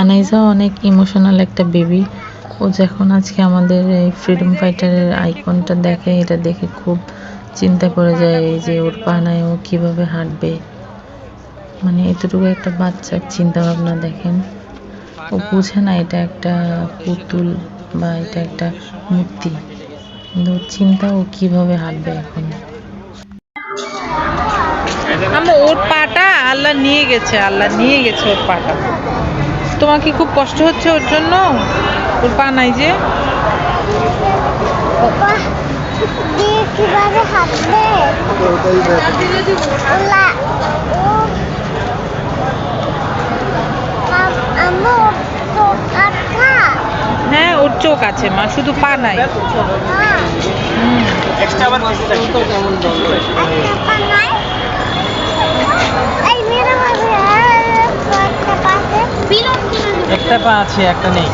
আনাইজা অনেক ইমোশনাল একটা বেবি ও যখন আজকে আমাদের এই ফ্রিডম ফাইটারের আইকনটা দেখে, এটা দেখে খুব চিন্তা করে যায় যে ওর পানায় ও কীভাবে হাঁটবে। মানে এতটুকু একটা বাচ্চার চিন্তা ভাবনা দেখেন। ও বুঝে না এটা একটা পুতুল বা এটা একটা মূর্তি। কিন্তু ওর চিন্তা, ও কীভাবে হাঁটবে এখন? ওর পাটা আল্লাহ নিয়ে গেছে, আল্লাহ নিয়ে গেছে ওর পাটা। তোমার কি খুব কষ্ট হচ্ছে ওর জন্য? ওর পা নাই যে? হ্যাঁ ওর চোখ আছে মা শুধু পা নাই হ্যাঁ হুম। একটা পানাই এই মেরে মাঝে একটা পাশে বিরক্তি একটা পা আছে একটা নেই।